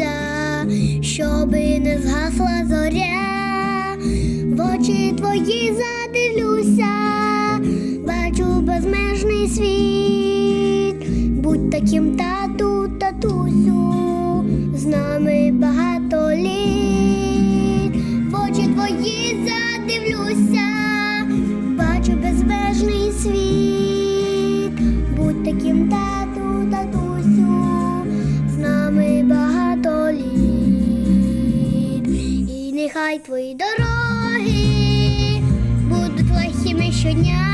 сонця, щоби не згасла зоря, в очі твої задивлюся, бачу безмежний світ, будь таким тату, татусю, з нами багато літ, в очі твої задивлюся, бачу безмежний світ, будь таким тату. І нехай твої дороги будуть легкими щодня,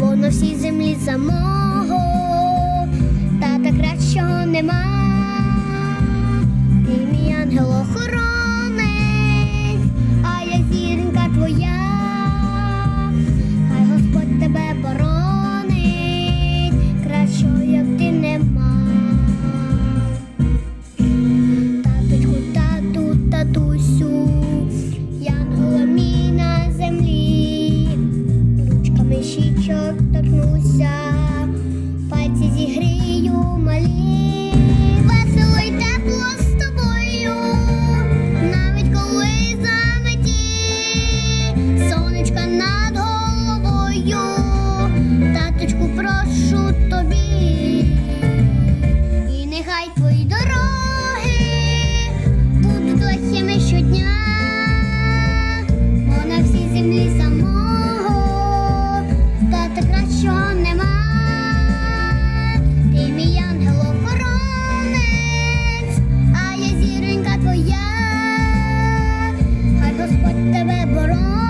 бо на всій землі самого тата кращого нема. Ти мій ангел охоронець, What the Baron